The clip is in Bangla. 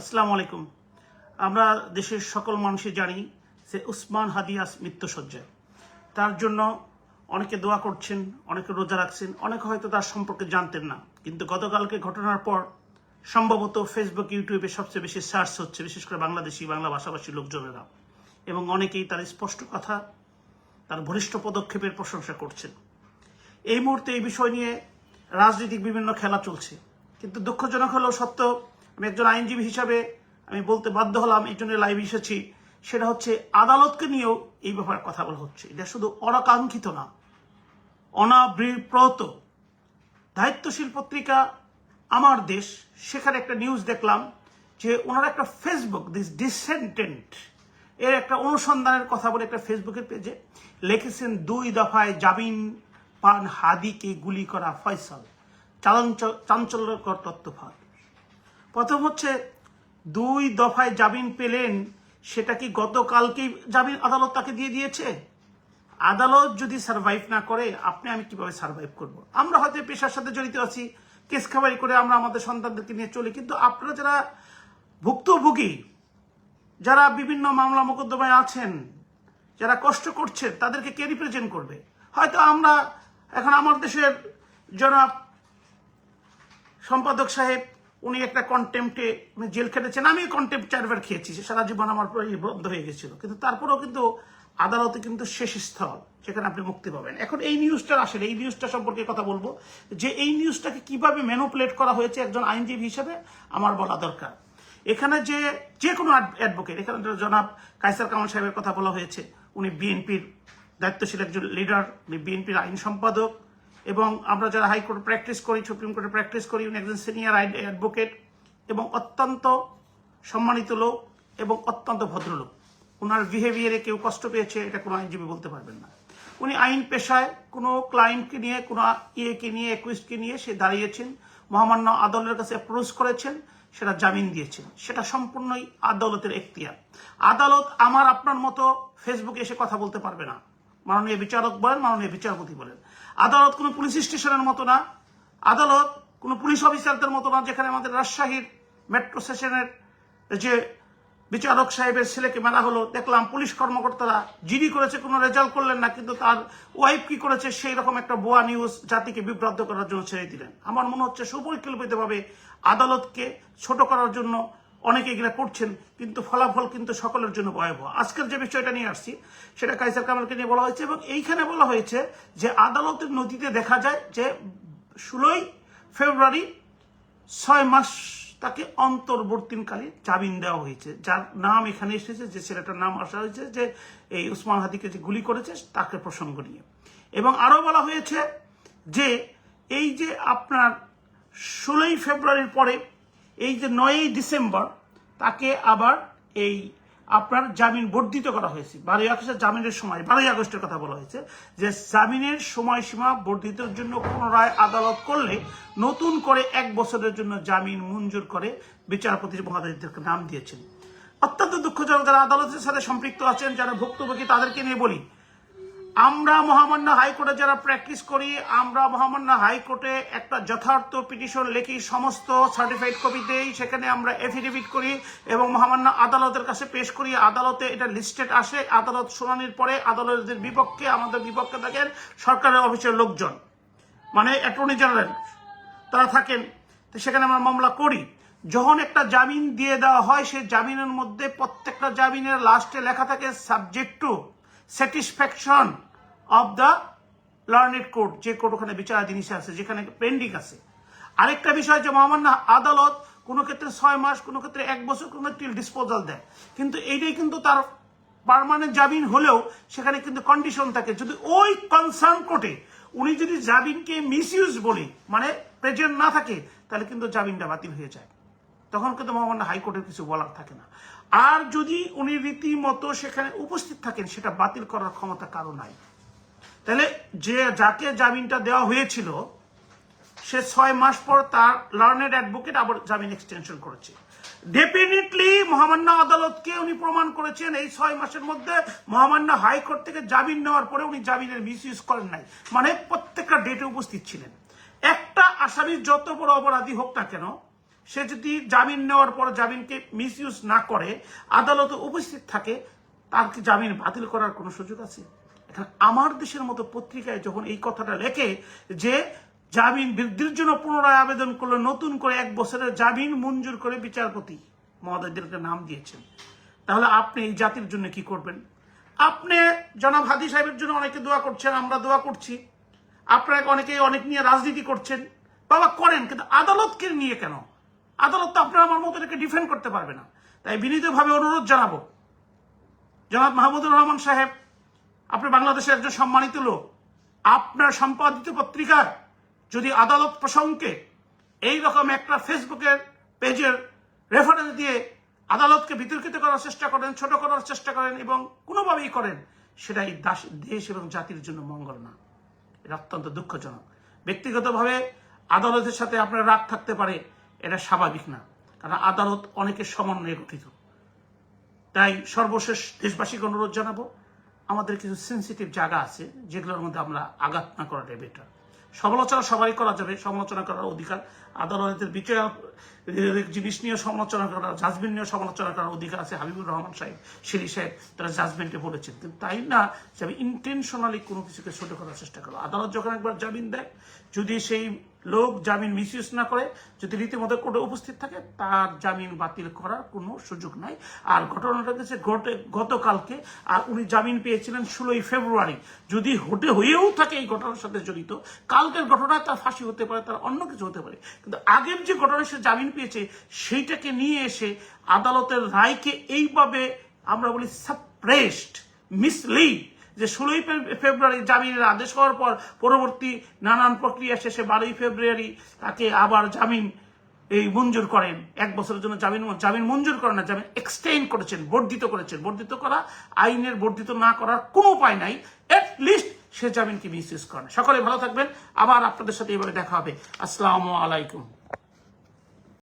আসসালামু আলাইকুম। আমরা দেশের সকল মানুষই জানি যে উসমান হাদিয়াস মৃত্যুসজ্জায় তার জন্য অনেকে দোয়া করছেন, অনেকে রোজা রাখছেন, অনেকে হয়তো তার সম্পর্কে জানতেন না। কিন্তু গতকালকে ঘটনার পর সম্ভবত ফেসবুক ইউটিউবে সবচেয়ে বেশি সার্চ হচ্ছে, বিশেষ করে বাংলাদেশি, বাংলা ভাষাভাষী লোকজনেরা। এবং অনেকেই তার স্পষ্ট কথা, তার বলিষ্ঠ পদক্ষেপের প্রশংসা করছেন। এই মুহূর্তে এই বিষয় নিয়ে রাজনৈতিক বিভিন্ন খেলা চলছে। কিন্তু দুঃখজনক হলেও সত্য আমি একজন আইনজীবী হিসাবে আমি বলতে বাধ্য হলাম, এই জন্য লাইভ এসেছি। সেটা হচ্ছে, আদালতকে নিয়েও এই ব্যাপারে কথা বলা হচ্ছে। এটা শুধু অনাকাঙ্ক্ষিত না অনাবৃপ্রত দায়িত্বশীল পত্রিকা আমার দেশ, সেখানে একটা নিউজ দেখলাম যে ওনারা একটা ফেসবুক দিস ডিসেন্টেন্ট এর একটা অনুসন্ধানের কথা বলে একটা ফেসবুকের পেজে লিখেছেন, দুই দফায় জামিন পান হাদিকে গুলি করা ফয়সাল। চাঞ্চ- চাঞ্চল্যকর তত্ত্বফাত প্রথম হচ্ছে দুই দফায় জামিন পেলেন, সেটা কি গতকালকেই জামিন আদালত তাকে দিয়ে দিয়েছে? আদালত যদি সার্ভাইভ না করে, আপনি আমি কীভাবে সার্ভাইভ করব? আমরা হয়তো পেশার সাথে জড়িত আছি, কেস খাবারি করে আমরা আমাদের সন্তানদেরকে নিয়ে চলি, কিন্তু আপনারা যারা ভুক্তভোগী, যারা বিভিন্ন মামলা মোকদ্দমায় আছেন, যারা কষ্ট করছেন তাদেরকে কে রিপ্রেজেন্ট করবে? হয়তো আমরা, এখন আমার দেশের জনাব সম্পাদক সাহেব উনি একটা কন্টেম্পটে উনি জেল খেটেছেন। আমি কন্টেম্প চারবার খেয়েছি সারা জীবন আমার বন্ধ হয়ে গেছিল। কিন্তু তারপরেও কিন্তু আদালতে কিন্তু শেষ স্থল, যেখানে আপনি মুক্তি পাবেন। এখন এই নিউজটা আসলে এই নিউজটা সম্পর্কে কথা বলব, যে এই নিউজটাকে কীভাবে ম্যানুপুলেট করা হয়েছে একজন আইনজীবী হিসেবে আমার বলা দরকার। এখানে যে যে কোনো অ্যাডভোকেট এখানে জনাব কাইসার কামাল সাহেবের কথা বলা হয়েছে। উনি বিএনপির দায়িত্বশীল একজন লিডার উনি বিএনপির আইন সম্পাদক। এবং আমরা যারা হাইকোর্টে প্র্যাকটিস করি সুপ্রিম কোর্টে প্র্যাকটিস করি, উনি একজন সিনিয়র অ্যাডভোকেট এবং অত্যন্ত সম্মানিত লোক এবং অত্যন্ত ভদ্রলোক। ওনার বিহেভিয়ারে কেউ কষ্ট পেয়েছে, এটা কোনো আইনজীবী বলতে পারবেন না। উনি আইন পেশায় কোনো ক্লায়েন্টকে নিয়ে, কোনো ইয়েকে নিয়ে একুইস্টকে নিয়ে সে দাঁড়িয়েছেন, মহামান্য আদালতের কাছে অ্যাপ্রোচ করেছেন, সেটা জামিন দিয়েছেন। সেটা সম্পূর্ণই আদালতের এখতিয়ার। আদালত আমার আপনার মতো ফেসবুকে এসে কথা বলতে পারবে না। মাননীয় বিচারক বলেন, মাননীয় বিচারপতি বলেন। আদালত কোনো পুলিশ স্টেশনের মতো না। আদালত কোনো পুলিশ অফিসারদের মতো না, যেখানে আমাদের রাজশাহীর মেট্রো স্টেশনের যে বিচারক সাহেবের ছেলেকে মারা হলো, দেখলাম পুলিশ কর্মকর্তারা জিডি করেছে, কোনো রেজাল্ট করলেন না, কিন্তু তার ওয়াইফ কি করেছে, সেই রকম একটা বোয়া নিউজ জাতিকে বিভ্রান্ত করার জন্য ছেড়ে দিলেন। আমার মনে হচ্ছে সুপরিকল্পিতভাবে আদালতকে ছোট করার জন্য অনেকে এগুলা করছেন, কিন্তু ফলাফল কিন্তু সকলের জন্য ভয়াবহ। আজকের যে বিষয়টা নিয়ে আসছি, সেটা কাইসার কামালকে নিয়ে বলা হয়েছে এবং এইখানে বলা হয়েছে যে আদালতের নথিতে দেখা যায় যে ষোলোই ফেব্রুয়ারি ছয় মাস তাকে অন্তর্বর্তীকালীন জামিন দেওয়া হয়েছে। যার নাম এখানে এসেছে, যে ছেলেটার নাম আসা হয়েছে, যে এই উসমান হাদিকে যে গুলি করেছে, তাকে প্রসঙ্গ নিয়ে। এবং আরও বলা হয়েছে যে এই যে আপনার ষোলোই ফেব্রুয়ারির পরে এই যে নয়ই ডিসেম্বর, তাকে আবার এই আপনার জামিন বর্ধিত করা হয়েছে। বারোই আগস্টের জামিনের সময়, বারোই আগস্টের কথা বলা হয়েছে যে জামিনের সময়সীমা বর্ধিতের জন্য পুনরায় আদালত করলে নতুন করে এক বছরের জন্য জামিন মঞ্জুর করে বিচারপতি মহাদয়দেরকে নাম দিয়েছেন। অত্যন্ত দুঃখজনক যারা আদালতের সাথে সম্পৃক্ত আছেন, যারা ভুক্তভোগী, তাদেরকে নিয়ে বলি আমরা মহামান্য হাইকোর্টে যারা প্র্যাকটিস করি, আমরা মহামান্য হাইকোর্টে একটা যথার্থ পিটিশন লিখি, সমস্ত সার্টিফাইড কপি দেই, সেখানে আমরা এফিডেভিট করি এবং মহামান্য আদালতের কাছে পেশ করি। আদালতে এটা লিস্টেড আসে, আদালত শুনানির পরে আদালতের বিপক্ষে, আমাদের বিপক্ষে থাকেন সরকারের অফিসের লোকজন মানে অ্যাটর্নি জেনারেল তারা থাকেন। তো সেখানে আমরা মামলা করি। যখন একটা জামিন দিয়ে দেওয়া হয়, সেই জামিনের মধ্যে প্রত্যেকটা জামিনের লাস্টে লেখা থাকে subject to satisfaction of the learned court যে কোর্ট ওখানে বিচারাধীন হিসেবে আছে, যেখানে পেন্ডিং আছে। আরেকটা বিষয় যে মহামান্য আদালত কোনো ক্ষেত্রে ছয় মাস, কোনো ক্ষেত্রে এক বছর, কোনো ক্ষেত্রে ডিসপোজাল দেয়। কিন্তু এইটাই কিন্তু তার পার্মানেন্ট জামিন হলেও সেখানে কিন্তু কন্ডিশন থাকে। যদি ওই কনসার্ন কোর্টে উনি যদি জামিনকে মিসইউজ বলি মানে প্রেজেন্ট না থাকে, তাহলে কিন্তু জামিনটা বাতিল হয়ে যায়। তখন কিন্তু মহামান্য হাইকোর্টের কিছু বলার থাকে না। আর যদি উনি রীতিমতো সেখানে উপস্থিত থাকেন, সেটা বাতিল করার ক্ষমতা কারও নাই। তাহলে যে যাকে জামিনটা দেওয়া হয়েছিল, সে ছয় মাস পর তার লার্নেড অ্যাডভোকেট আবার জামিন এক্সটেনশন করেছে। ডেফিনেটলি মহামান্য আদালতকে উনি প্রমাণ করেছেন, এই ছয় মাসের মধ্যে মহামান্য হাইকোর্ট থেকে জামিন নেওয়ার পরে উনি জামিনের মিস ইউজ করেন নাই। মানে প্রত্যেকটা ডেটে উপস্থিত ছিলেন। একটা আসামির যত বড় অপরাধী হোক না কেন, সে যদি জামিন নেওয়ার পর জামিনকে মিসইউজ না করে, আদালতে উপস্থিত থাকে, তার কি জামিন বাতিল করার কোনো সুযোগ আছে? আমার দেশের মতো পত্রিকায় যখন এই কথাটা লেখে যে জামিন বৃদ্ধির জন্য পুনরায় আবেদন করলে, নতুন করে এক বছরের জামিন মঞ্জুর করে বিচারপতি মহোদয়দেরকে নাম দিয়েছেন। তাহলে আপনি এই জাতির জন্য কি করবেন? আপনি জনাব হাদি সাহেবের জন্য অনেকে দোয়া করছেন, আমরা দোয়া করছি। আপনারা অনেকে অনেক নিয়ে রাজনীতি করছেন। বাবা, করেন, কিন্তু আদালতকে নিয়ে কেন? আদালত তো আপনার আমার মতো এটাকে ডিফেন্ড করতে পারবে না। তাই বিনীতভাবে অনুরোধ জানাব। জনাব মাহমুদুর রহমান সাহেব আপনি বাংলাদেশের একজন সম্মানিত লোক। আপনার সম্পাদিত পত্রিকার যদি আদালত প্রসঙ্গে এই রকম একটা ফেসবুকের পেজের রেফারেন্স দিয়ে আদালতকে বিতর্কিত করার চেষ্টা করেন, ছোট করার চেষ্টা করেন এবং কোনোভাবেই করেন সেটা এই দেশ এবং জাতির জন্য মঙ্গল না। এটা অত্যন্ত দুঃখজনক। ব্যক্তিগতভাবে আদালতের সাথে আপনার রাগ থাকতে পারে, এটা স্বাভাবিক না। কারণ আদালত অনেকের সমন্বয়ে গঠিত। তাই সর্বশেষ দেশবাসীকে অনুরোধ জানাব আমাদের কিছু সেন্সিটিভ জায়গা আছে, যেগুলোর মধ্যে আমরা আঘাত না করাটাই বেটার সমালোচনা সবাই করা যাবে, সমালোচনা করার অধিকার। আদালতের বিচার জিনিস নিয়ে সমালোচনা করার জাজমেন্ট নিয়ে সমালোচনা করার অধিকার আছে হাবিবুর রহমান সাহেব, শিরি সাহেব, তারা জাজমেন্টে বলেছেন। কিন্তু তাই না যে আমি ইন্টেনশনালি কোনো কিছুকে ছোট করার চেষ্টা করো আদালত যখন একবার জামিন দেয়, যদি সেই লোক জামিন মিসইউজ না করে, যদি রীতিমতো কোর্টে উপস্থিত থাকে, তার জামিন বাতিল করার কোনো সুযোগ নাই। আর ঘটনাটা হচ্ছে ঘটে গতকালকে, আর উনি জামিন পেয়েছিলেন ষোলোই ফেব্রুয়ারি। যদি হতে হয়েও থাকে এই ঘটনার সাথে জড়িত, কালকের ঘটনায় তার ফাঁসি হতে পারে, তার অন্য কিছু হতে পারে। কিন্তু আগের যে ঘটনায় সে জামিন পেয়েছে, সেইটাকে নিয়ে এসে আদালতের রায়কে এইভাবে আমরা বলি সাপ্রেসড মিসলিড যে ষোলোই ফেব্রুয়ারি জামিনের আদেশ হওয়ার পর পরবর্তী নানান প্রক্রিয়া শেষে বারোই ফেব্রুয়ারি তাকে আবার জামিন, এই মঞ্জুর করেন। এক বছরের জন্য জামিন জামিন মঞ্জুর করেন না, জামিন এক্সটেন্ড করেছেন, বর্ধিত করেছেন। বর্ধিত করা, আইনের বর্ধিত না করার কোনো উপায় নাই। লিস্ট সে জামিনকে মিসইউজ করেন। সকলে ভালো থাকবেন। আবার আপনাদের সাথে এবারে দেখা হবে। আসসালামু আলাইকুম।